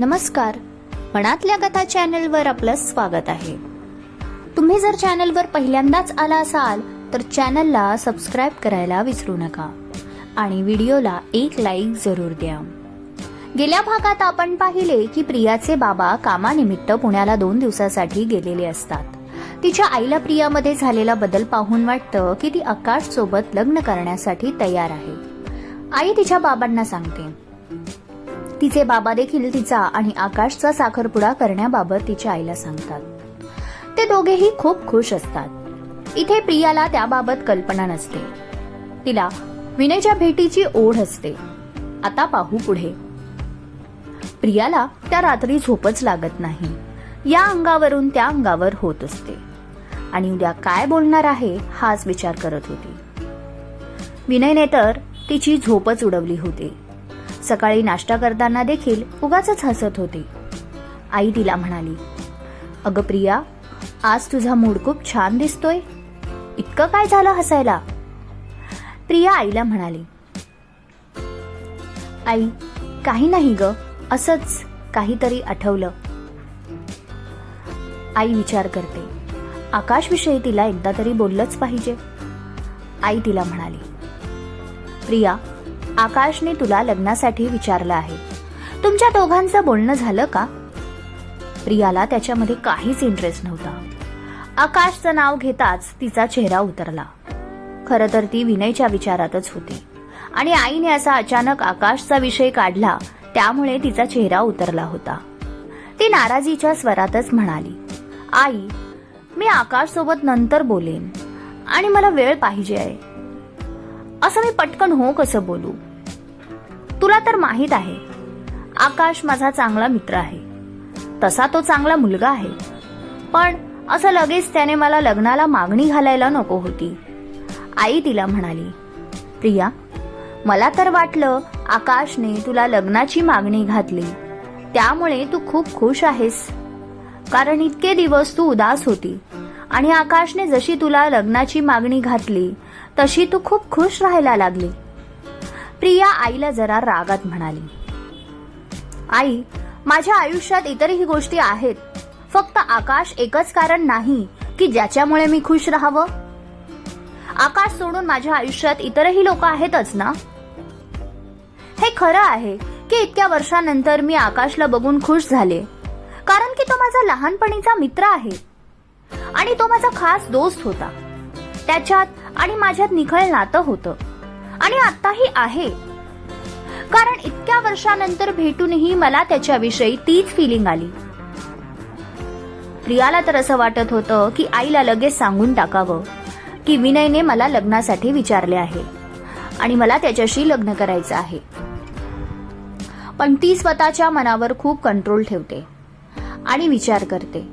नमस्कार. मनातल्या कथा चॅनलवर आपलं स्वागत आहे. तुम्ही जर चॅनलवर पहिल्यांदाच आला असाल तर चॅनलला सबस्क्राईब करायला विसरू नका आणि व्हिडिओला एक लाईक जरूर द्या. गेल्या भागात आपण पाहिले की प्रियाचे बाबा कामानिमित्त पुण्याला दोन दिवसासाठी गेलेले असतात. तिच्या आईला प्रियामध्ये झालेला बदल पाहून वाटतं की ती आकाश सोबत लग्न करण्यासाठी तयार आहे. आई तिच्या बाबांना सांगते तिचे बाबा देखील तिचा आणि आकाशचा साखरपुडा करण्याबाबत तिच्या आईला सांगतात. ते दोघेही खूप खुश असतात. इथे प्रियाला त्याबाबत कल्पना नसते. तिला विनयच्या भेटीची ओढ असते. आता पाहू पुढे. प्रियाला त्या रात्री झोपच लागत नाही. या अंगावरून त्या अंगावर होत असते. आणि उद्या काय बोलणार आहे हाच विचार करत होती. विनयने तर तिची झोपच उडवली होती. सकाळी नाश्ता करताना देखील उगाच हसत होते. आई तिला म्हणाली अगं प्रिया आज तुझा मूड खूप छान दिसतोय. इतकं काय झालं हसायला? प्रिया आईला म्हणाली आई काही नाही ग असंच काहीतरी आठवलं. आई विचार करते आकाशविषयी तिला एकदा तरी बोललंच पाहिजे. आई तिला म्हणाली प्रिया आकाशने तुला लग्नासाठी विचारलं आहे. तुमच्या दोघांचं बोलणं झालं का? प्रियाला त्याच्यामध्ये काहीच इंटरेस्ट नव्हता. आकाशचं नाव घेताच तिचा चेहरा उतरला. खरं तर ती विनयच्या विचारातच होती. आणि आईने असा अचानक आकाशचा विषय काढला त्यामुळे तिचा चेहरा उतरला होता. ती नाराजीच्या स्वरातच म्हणाली आई मी आकाश सोबत नंतर बोलेन आणि मला वेळ पाहिजे आहे. असं मी पटकन हो कसं बोलू? तुला तर माहीत आहे आकाश माझा चांगला मित्र आहे. तसा तो चांगला मुलगा आहे. पण असं लगेच त्याने मला लग्नाला मागणी घालायला नको होती. आई तिला म्हणाली प्रिया मला तर वाटलं आकाशने तुला लग्नाची मागणी घातली. त्यामुळे तू खूप खुश आहेस. कारण इतके दिवस तू उदास होती आणि आकाशने जशी तुला लग्नाची मागणी घातली तशी तू खूप खुश राहायला लागली. प्रिया आईला जरा रागात म्हणाली. आई माझ्या आयुष्यात इतरही गोष्टी आहेत. फक्त आकाश एकच कारण नाही की ज्याच्यामुळे मी खुश राहावं. आकाश सोडून माझ्या आयुष्यात इतरही लोक आहेतच ना? हे खरं आहे की इतक्या वर्षानंतर मी आकाशला बघून खुश झाले. कारण की तो माझा लहानपणीचा मित्र आहे. आणि तो माझा खास दोस्त होता. त्याच्यात आणि माझ्यात निखळ नातं होतं. आणि आताही आहे. कारण इतक्या वर्षानंतर भेटूनही मला त्याच्याविषयी तीच फिलिंग आली. प्रियाला तर असं वाटत होतं की आईला लगेच सांगून टाकावं की विनयने मला लग्नासाठी विचारले आहे आणि मला त्याच्याशी लग्न करायचं आहे. पण ती स्वतःच्या मनावर खूप कंट्रोल ठेवते आणि विचार करते.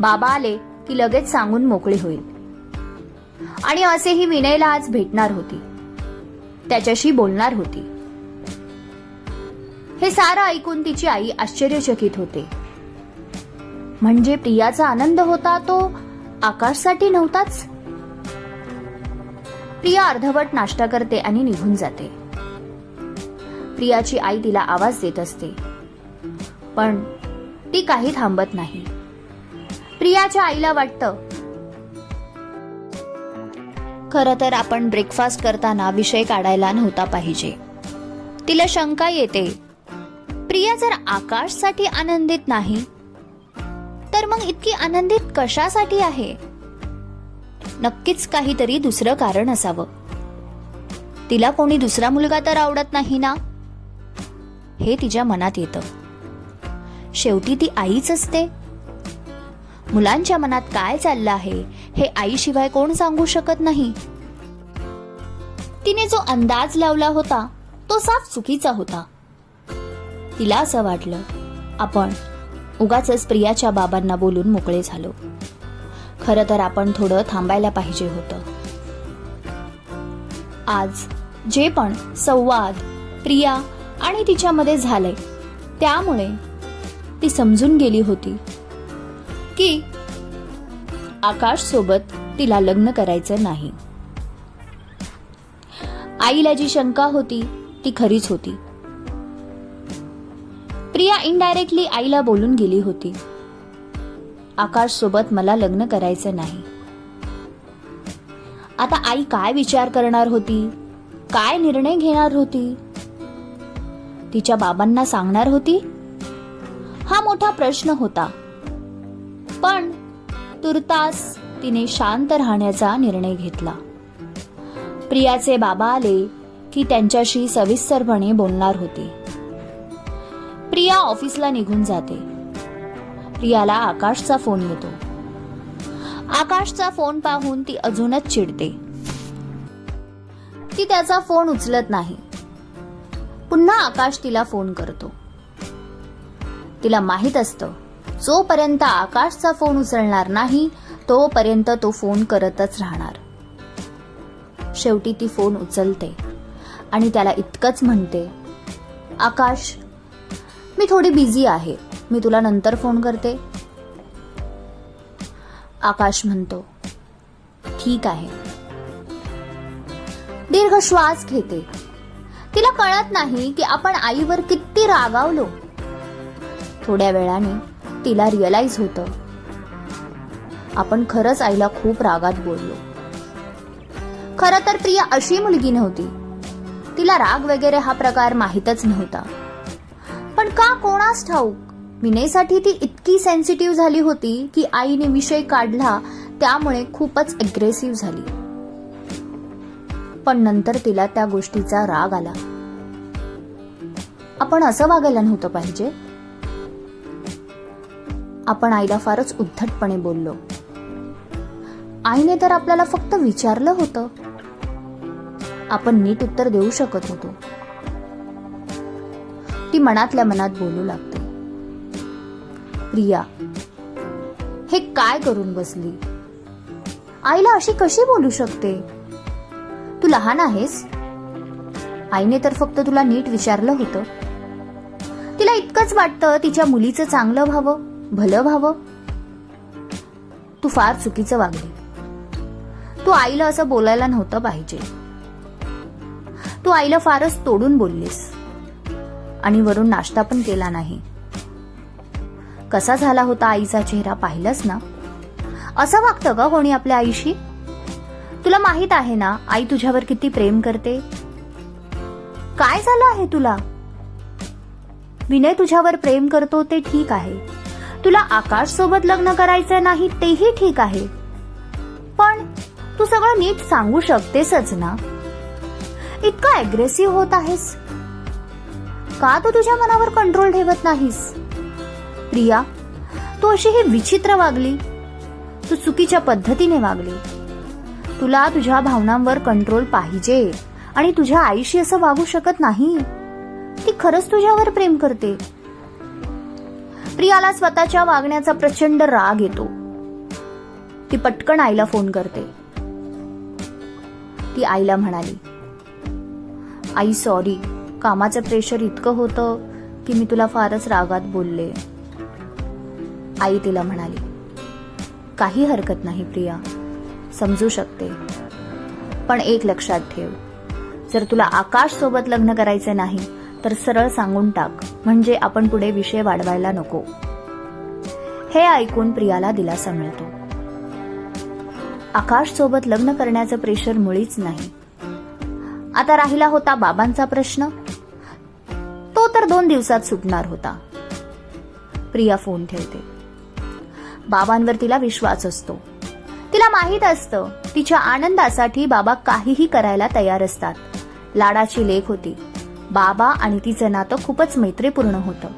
बाबा आले की लगेच सांगून मोकळी होईल. आणि असेही विनयला आज भेटणार होती. त्याच्याशी बोलणार होती. हे सारं ऐकून तिची आई आश्चर्यचकित होते. म्हणजे प्रियाचा आनंद होता तो आकाशसाठी नव्हताच? प्रिया अर्धवट नाश्ता करते आणि निघून जाते. प्रियाची आई तिला आवाज देत असते. पण ती काही थांबत नाही. प्रियाच्या आईला वाटतं खरं तर आपण ब्रेकफास्ट करताना विषय काढायला नव्हता पाहिजे. तिला शंका येते प्रिया जर आकाशसाठी आनंदित नाही तर मग इतकी आनंदित कशासाठी आहे? नक्कीच काहीतरी दुसरं कारण असावं. तिला कोणी दुसरा मुलगा तर आवडत नाही ना? हे तिच्या मनात येतं. शेवटी ती आईच असते. मुलांच्या मनात काय चाललं आहे हे आईशिवाय कोण सांगू शकत नाही. तिने जो अंदाज लावला होता तो साफ चुकीचा होता. तिला असं वाटलं आपण उगाच प्रियाच्या बाबांना बोलून मोकळे झालो. खरं तर आपण थोडं थांबायला पाहिजे होतं. आज जे पण संवाद प्रिया आणि तिच्यामध्ये झालंय त्यामुळे ती समजून गेली होती. की आकाश सोबत तिला लग्न करायचं नाही. आईला जी शंका होती ती खरीच होती. प्रिया इनडायरेक्टली आईला बोलून गेली होती. आकाश सोबत मला लग्न करायचं नाही. आता आई काय विचार करणार होती? काय निर्णय घेणार होती? तिच्या बाबांना सांगणार होती? हा मोठा प्रश्न होता. पण तुर्तास तिने शांत राहण्याचा निर्णय घेतला. प्रियाचे बाबा आले की त्यांच्याशी सविस्तरपणे बोलणार होते. प्रिया ऑफिसला निघून जाते. प्रियाला आकाशचा फोन येतो. आकाशचा फोन पाहून ती अजूनच चिडते. ती त्याचा फोन उचलत नाही. पुन्हा आकाश तिला फोन करतो. तिला माहीत असतं जोपर्यंत आकाशचा फोन उचलणार नाही तोपर्यंत तो फोन करतच राहणार. शेवटी ती फोन उचलते आणि त्याला इतकंच म्हणते आकाश मी थोडी बिझी आहे. मी तुला नंतर फोन करते. आकाश म्हणतो ठीक आहे. दीर्घ श्वास घेते. तिला कळत नाही की आपण आईवर किती रागावलो. थोड्या वेळाने तिला रिअलाइज होतं. आपण खरंच आईला खूप रागात बोललो. खरं तर प्रिया अशी मुलगी नव्हती. तिला राग वगैरे हा प्रकार माहीतच नव्हता. पण का कोणास ठाऊक विनयसाठी ती इतकी सेन्सिटिव्ह झाली होती की आईने विषय काढला त्यामुळे खूपच अग्रेसिव्ह झाली. पण नंतर तिला त्या गोष्टीचा राग आला. आपण असं वागायला नव्हतं पाहिजे. आपण आईला फारच उद्धटपणे बोललो. आईने तर आपल्याला फक्त विचारलं होतं. आपण नीट उत्तर देऊ शकत होतो. ती मनातल्या मनात बोलू लागते. प्रिया हे काय करून बसली? आईला अशी कशी बोलू शकते? तू लहान आहेस. आईने तर फक्त तुला नीट विचारलं होतं. तिला इतकंच वाटतं तिच्या मुलीचं चांगलं व्हावं. भलं व्हावं? तू फार चुकीचं वागली. तू आईला असं बोलायला नव्हतं पाहिजे. तू आईला फारच तोडून बोललीस. आणि वरून नाश्ता पण केला नाही. कसा झाला होता आईचा चेहरा पाहिलंच ना? असं वागतं का कोणी आपल्या आईशी? तुला माहीत आहे ना आई तुझ्यावर किती प्रेम करते? काय झालं आहे तुला? विनय तुझ्यावर प्रेम करतो ते ठीक आहे. तुला आकाश सोबत लग्न करायचं नाही तेही ठीक आहे. पण तू सगळं नीट सांगू शकतेसच ना? इतका अग्रेसिव्ह होत आहेस. का तू तुझ्या मनावर कंट्रोल ठेवत नाहीस? प्रिया तू अशी ही विचित्र वागली. तू चुकीच्या पद्धतीने वागली. तुला तुझ्या भावनांवर कंट्रोल पाहिजे आणि तुझ्या आईशी असं वागू शकत नाही. ती खरंच तुझ्यावर प्रेम करते. प्रियाला स्वतःच्या वागण्याचा प्रचंड राग येतो. ती पटकन आईला फोन करते. ती आईला म्हणाली आई सॉरी. कामाचं प्रेशर इतकं होतं की मी तुला फारच रागात बोलले. आई तिला म्हणाली काही हरकत नाही प्रिया. समजू शकते. पण एक लक्षात ठेव. जर तुला आकाश सोबत लग्न करायचं नाही तर सरळ सांगून टाक. म्हणजे आपण पुढे विषय वाढवायला नको. हे ऐकून प्रियाला दिलासा मिळतो. आकाश सोबत लग्न करण्याचं प्रेशर मुळीच नाही. आता राहिला होता बाबांचा प्रश्न. तो तर दोन दिवसात सुटणार होता. प्रिया फोन ठेवते. बाबांवर तिला विश्वास असतो. तिला माहीत असतं तिच्या आनंदासाठी बाबा काहीही करायला तयार असतात. लाडाची लेख होती. बाबा आणि तिचं नातं खूपच मैत्रीपूर्ण होतं.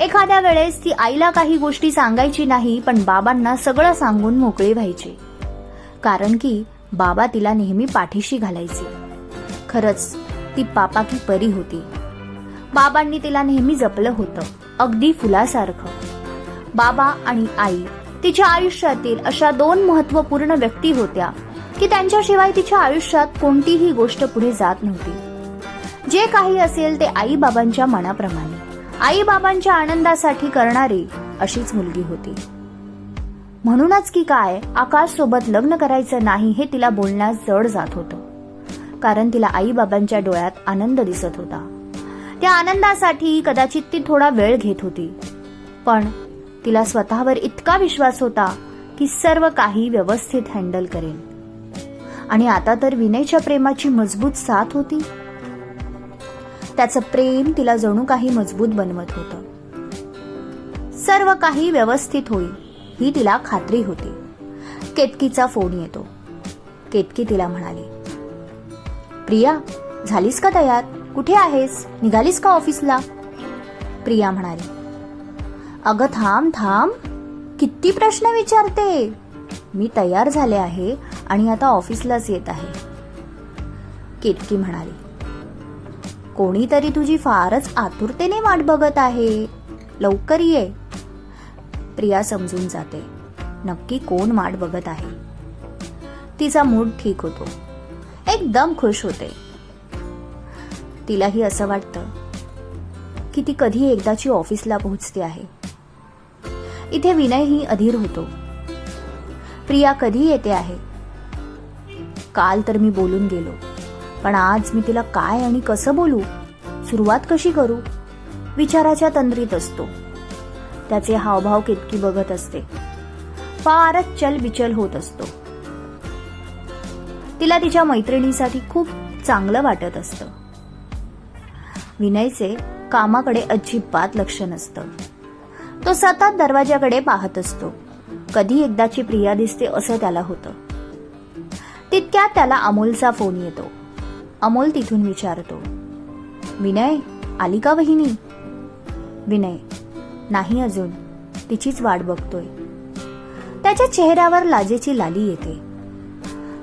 एखाद्या वेळेस ती आईला काही गोष्टी सांगायची नाही पण बाबांना सगळं सांगून मोकळी व्हायची. कारण की बाबा तिला नेहमी पाठीशी घालायचे. खरंच ती पापा की परी होती. बाबांनी तिला नेहमी जपलं होतं अगदी फुलासारखं. बाबा आणि आई तिच्या आयुष्यातील अशा दोन महत्त्वपूर्ण व्यक्ती होत्या की त्यांच्याशिवाय तिच्या आयुष्यात कोणतीही गोष्ट पुढे जात नव्हती. जे काही असेल ते आई बाबांच्या मनाप्रमाणे. आई बाबांच्या आनंदासाठी करणारी अशीच मुलगी होती. म्हणूनच की काय आकाश सोबत लग्न करायचं नाही हे तिला बोलण्यास जड जात होतं. कारण तिला आई बाबांच्या डोळ्यात आनंद दिसत होता. त्या आनंदासाठी कदाचित ती थोडा वेळ घेत होती. पण तिला स्वतःवर इतका विश्वास होता की सर्व काही व्यवस्थित हँडल करेन आणि आता तर विनयच्या प्रेमाची मजबूत साथ होती. त्याचं प्रेम तिला जणू काही मजबूत बनवत होतं. सर्व काही व्यवस्थित होईल ही तिला खात्री होती. केतकीचा फोन येतो. केतकी तिला म्हणाली प्रिया झालीस का तयार? कुठे आहेस? निघालीस का ऑफिसला? प्रिया म्हणाली अगं थांब थांब. किती प्रश्न विचारते. मी तयार झाले आहे आणि आता ऑफिसलाच येत आहे. केतकी म्हणाली कोणीतरी तुझी फारच आतुरतेने वाट बघत आहे. लवकर ये. प्रिया समजून जाते. नक्की कोण वाट बघत आहे? तिचा मूड ठीक होतो. एकदम खुश होते. तिलाही असं वाटतं की ती कधी एकदाची ऑफिसला पोहोचते आहे. इथे विनयही अधीर होतो. प्रिया कधी येते आहे? काल तर मी बोलून गेलो. पण आज मी तिला काय आणि कसं बोलू? सुरुवात कशी करू? विचाराच्या तंद्रीत असतो. त्याचे हावभाव कितकी बघत असते. फारच चलबिचल होत असतो. तिला तिच्या मैत्रिणीसाठी खूप चांगलं वाटत असतं. विनयचे कामाकडे अजिबात लक्ष नसतं. तो सतत दरवाजाकडे पाहत असतो. कधी एकदाची प्रिया दिसते असं त्याला होतं. तितक्यात त्याला अमोलचा फोन येतो. अमोल तिथून विचारतो विनय आली का वहिनी? विनय नाही अजून तिचीच वाट बघतोय. त्याच्या चेहऱ्यावर लाजेची लाली येते.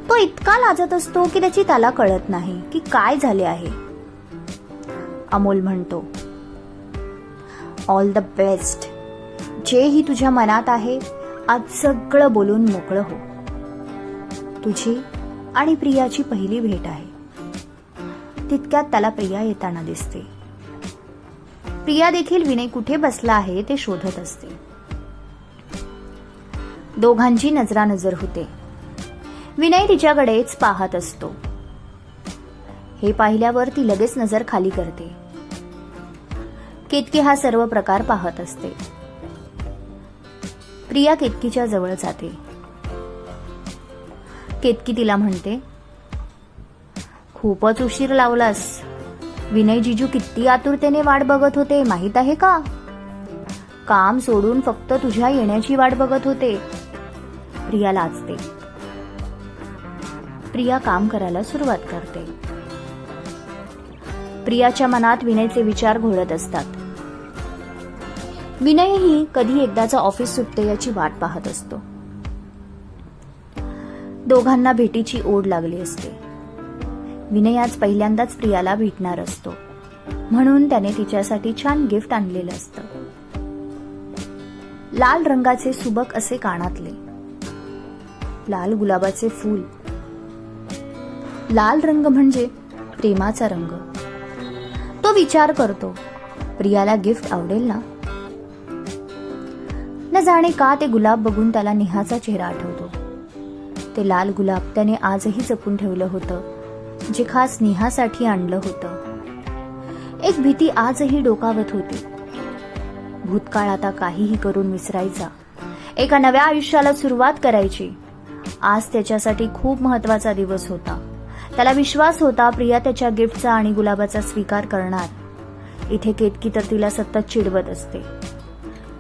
तो इतका लाजत असतो की त्याची त्याला कळत नाही की काय झाले आहे. अमोल म्हणतो ऑल द बेस्ट जेही तुझ्या मनात आहे आज सगळं बोलून मोकळं हो. तुझी आणि प्रियाची पहिली भेट आहे. तितक्यात त्याला प्रिया येताना दिसते. प्रिया देखील विनय कुठे बसला आहे ते शोधत असते. दोघांची नजरानजर होते. विनय तिच्याकडेच पाहत असतो. हे पाहिल्यावर ती लगेच नजर खाली करते. केतकी हा सर्व प्रकार पाहत असते. प्रिया केतकीच्या जवळ जाते. केतकी तिला म्हणते खूपच उशीर लावलास. विनय जिजू किती आतुरतेने वाट बघत होते माहीत आहे का? काम सोडून फक्त तुझ्या येण्याची वाट बघत होते. प्रिया लाजते. प्रिया काम करायला सुरुवात करते. प्रियाच्या मनात विनयचे विचार घोळत असतात. विनयही कधी एकदाचा ऑफिस सुटते याची वाट पाहत असतो. दोघांना भेटीची ओढ लागली असते. विनय आज पहिल्यांदाच प्रियाला भेटणार असतो. म्हणून त्याने तिच्यासाठी छान गिफ्ट आणलेलं असतं. लाल रंगाचे सुबक असे कानातले. लाल गुलाबाचे फूल. लाल रंग म्हणजे प्रेमाचा रंग. तो विचार करतो प्रियाला गिफ्ट आवडेल ना? न जाणे का ते गुलाब बघून त्याला नेहाचा चेहरा आठवतो. ते लाल गुलाब त्याने आजही जपून ठेवलं होतं. जे खास नेहासाठी आणलं होतं. एक भीती आजही डोकावत होती. भूतकाळ आता काहीही करून विसरायचा. एका नव्या आयुष्याला सुरुवात करायची. आज त्याच्यासाठी खूप महत्त्वाचा दिवस होता. त्याला विश्वास होता प्रिया त्याच्या गिफ्टचा आणि गुलाबाचा स्वीकार करणार. इथे केतकी तर तिला सतत चिडवत असते.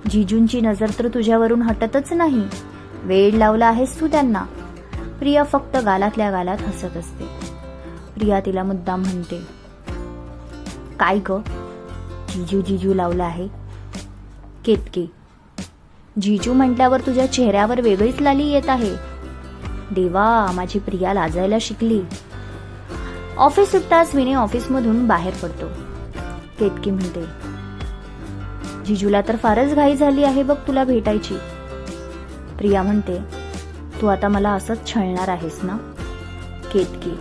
जिजूंची नजर तर तुझ्यावरून हटतच नाही. वेळ लावला आहेस तू त्यांना. प्रिया फक्त गालातल्या गालात हसत असते. प्रिया तिला मुद्दाम म्हणते काय ग? जिजू जिजू लावला आहे. केतकी जिजू म्हटल्यावर तुझ्या चेहऱ्यावर वेगळीच लाली येत आहे. देवा माझी प्रिया लाजायला शिकली. ऑफिस सुटताच विनय ऑफिसमधून बाहेर पडतो. केतकी म्हणते जिजूला तर फारच घाई झाली आहे बघ तुला भेटायची. प्रिया म्हणते तू आता मला असंच छळणार आहेस ना? केतकी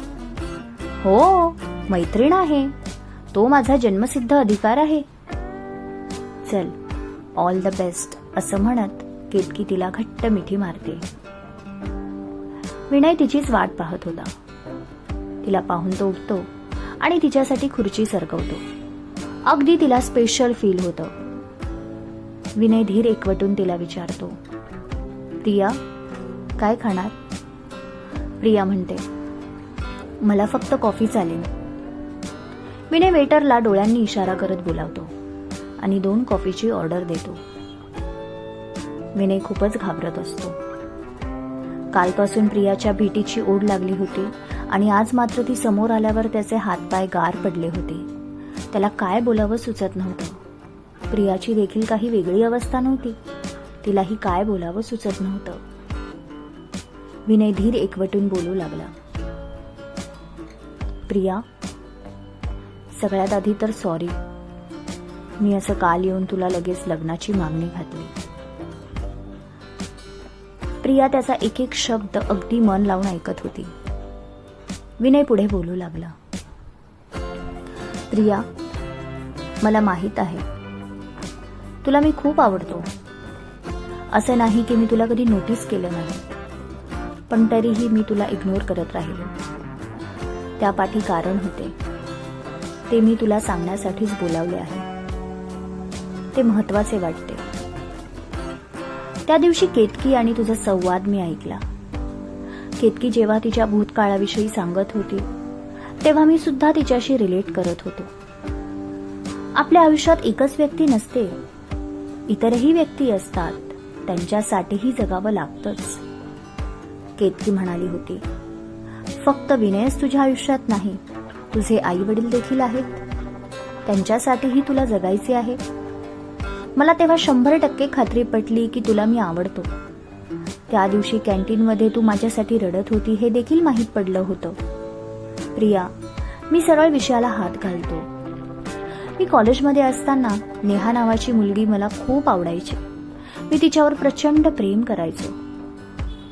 हो मैत्रीण आहे. तो माझा जन्मसिद्ध अधिकार आहे. चल ऑल द बेस्ट असं म्हणत केतकी तिला घट्ट मिठी मारते. विनय तिचीच वाट पाहत होता. तिला पाहून तो उठतो आणि तिच्यासाठी खुर्ची सरकवतो. अगदी तिला स्पेशल फील होतं. विनय धीर एकवटून तिला विचारतो प्रिया काय खाणार? प्रिया म्हणते मला फक्त कॉफी चालेल. विनय वेटरला डोळ्यांनी इशारा करत बोलावतो आणि दोन कॉफीची ऑर्डर देतो. विनय खूपच घाबरत असतो. कालपासून प्रियाच्या भेटीची ओढ लागली होती आणि आज मात्र ती समोर आल्यावर त्याचे हातपाय गार पडले होते. त्याला काय बोलावं सुचत नव्हतं. प्रियाची देखील काही वेगळी अवस्था नव्हती. तिलाही काय बोलावं सुचत नव्हतं. विनय धीर एकवटून बोलू लागला. प्रिया सगळ्यात आधी तर सॉरी मी असं काल येऊन तुला लगेच लग्नाची मागणी घातली. प्रिया त्याचा एक एक शब्द अगदी मन लावून ऐकत होती. विनय पुढे बोलू लागला. प्रिया मला माहीत आहे. तुला मी खूप आवडतो. असं नाही की मी तुला कधी नोटीस केलं नाही. पण तरीही मी तुला इग्नोर करत राहिलो. त्यापाठी कारण होते. ते मी तुला सांगण्यासाठीच बोलावले आहे. ते महत्त्वाचे वाटते. त्या दिवशी केतकी आणि तुझा संवाद मी ऐकला. केतकी जेव्हा तिच्या भूतकाळाविषयी सांगत होती तेव्हा मी सुद्धा तिच्याशी रिलेट करत होतो. आपल्या आयुष्यात एकच व्यक्ती नसते. इतरही व्यक्ती असतात. त्यांच्यासाठीही जगावं लागतंच. केतकी म्हणाली होती फक्त विनयच तुझ्या आयुष्यात नाही. तुझे आई वडील देखील आहेत. त्यांच्यासाठीही तुला जगायचे आहे. मला तेव्हा शंभर टक्के खात्री पटली की तुला मी आवडतो. त्या दिवशी कॅन्टीनमध्ये तू माझ्यासाठी रडत होती हे देखील माहीत पडलं होतं. प्रिया मी सरळ विषयाला हात घालतो. मी कॉलेजमध्ये असताना नेहा नावाची मुलगी मला खूप आवडायची. मी तिच्यावर प्रचंड प्रेम करायचो.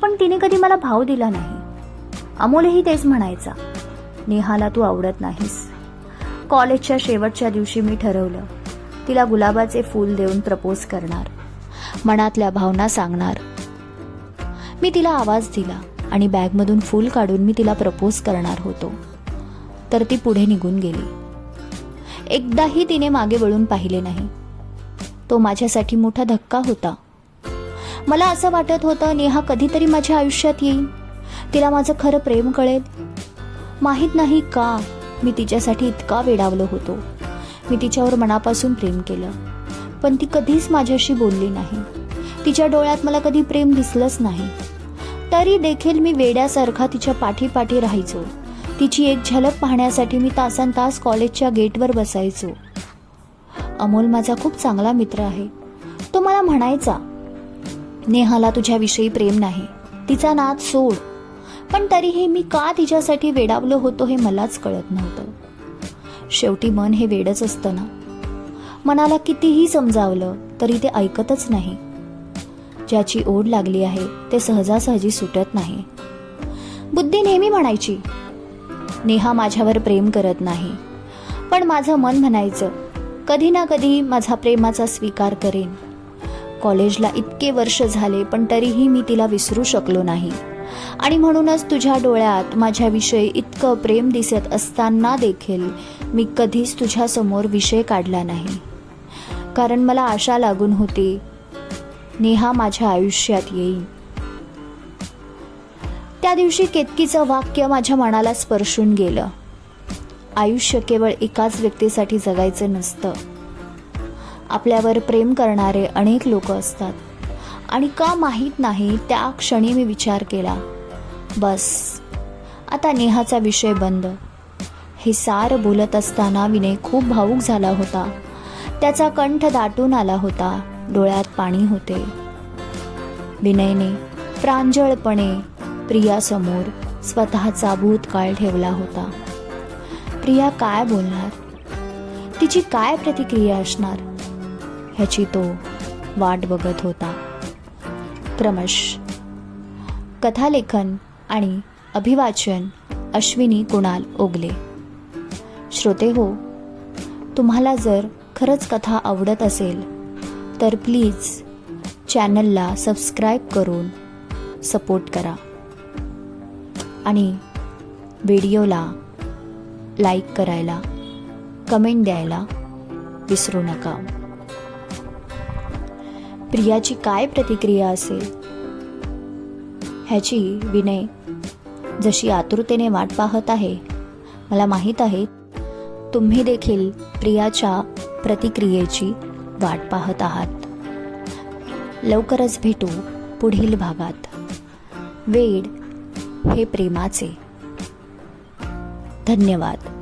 पण तिने कधी मला भाव दिला नाही. अमोलही तेच म्हणायचा नेहाला तू आवडत नाहीस. कॉलेजच्या शेवटच्या दिवशी मी ठरवलं तिला गुलाबाचे फूल देऊन प्रपोज करणार. मनातल्या भावना सांगणार. मी तिला आवाज दिला आणि बॅगमधून फूल काढून मी तिला प्रपोज करणार होतो. तर ती पुढे निघून गेली. एकदाही तिने मागे वळून पाहिले नाही. तो माझ्यासाठी मोठा धक्का होता. मला असं वाटत होतं नेहा कधीतरी माझ्या आयुष्यात येईल. तिला माझं खरं प्रेम कळेल? माहीत नाही का मी तिच्यासाठी इतका वेडावलो होतो. मी तिच्यावर मनापासून प्रेम केलं पण ती कधीच माझ्याशी बोलली नाही. तिच्या डोळ्यात मला कधी प्रेम दिसलंच नाही. तरी देखील मी वेड्यासारखा तिच्या पाठीपाठी राहायचो. तिची एक झलक पाहण्यासाठी मी तासन तास कॉलेजच्या गेटवर बसायचो. अमोल माझा खूप चांगला मित्र आहे. तो मला म्हणायचा नेहाला तुझ्याविषयी प्रेम नाही. तिचा नाद सोड. पण तरीही मी का तिच्यासाठी वेडावलो होतो हे मलाच कळत नव्हतं. शेवटी मन हे वेडच असतं ना. मनाला कितीही समजावलं तरी ते ऐकतच नाही. ज्याची ओढ लागली आहे ते सहजासहजी सुटत नाही. बुद्धी नेहमी म्हणायची नेहा माझ्यावर प्रेम करत नाही. पण माझं मन म्हणायचं कधी ना कधी माझा प्रेमाचा स्वीकार करेन. कॉलेजला इतके वर्ष झाले पण तरीही मी तिला विसरू शकलो नाही. आणि म्हणूनच तुझ्या डोळ्यात माझ्याविषयी इतकं प्रेम दिसत असताना देखील मी कधीच तुझ्यासमोर विषय काढला नाही. कारण मला आशा लागून होती नेहा माझ्या आयुष्यात येईल त्या दिवशी केतकीचं वाक्य माझ्या मनाला स्पर्शून गेलं. आयुष्य केवळ एकाच व्यक्तीसाठी जगायचं नसतं. आपल्यावर प्रेम करणारे अनेक लोक असतात. आणि का माहीत नाही त्या क्षणी मी विचार केला. बस. आता नेहाचा विषय बंद. हे सार बोलत असताना विनय खूप भावूक झाला होता. त्याचा कंठ दाटून आला होता. डोळ्यात पाणी होते. विनयने प्रांजळपणे प्रियासमोर स्वतःचा भूतकाळ ठेवला होता. प्रिया काय बोलणार? तिची काय प्रतिक्रिया असणार? ह्याची तो वाट बघत होता. क्रमश कथालेखन आणि अभिवाचन अश्विनी कुणाल ओगले. श्रोते हो तुम्हाला जर खरंच कथा आवडत असेल तर प्लीज चॅनलला सबस्क्राईब करून सपोर्ट करा. आणि व्हिडिओला लाईक करायला कमेंट द्यायला विसरू नका. प्रियाची काय प्रतिक्रिया असेल? ह्याची विनय जशी आतुरतेने वाट पाहत आहे. मला माहीत आहे तुम्ही देखील प्रियाच्या प्रतिक्रियेची वाट पाहत आहात. लवकरच भेटू पुढील भागात. वेड हे प्रेमाचे. धन्यवाद.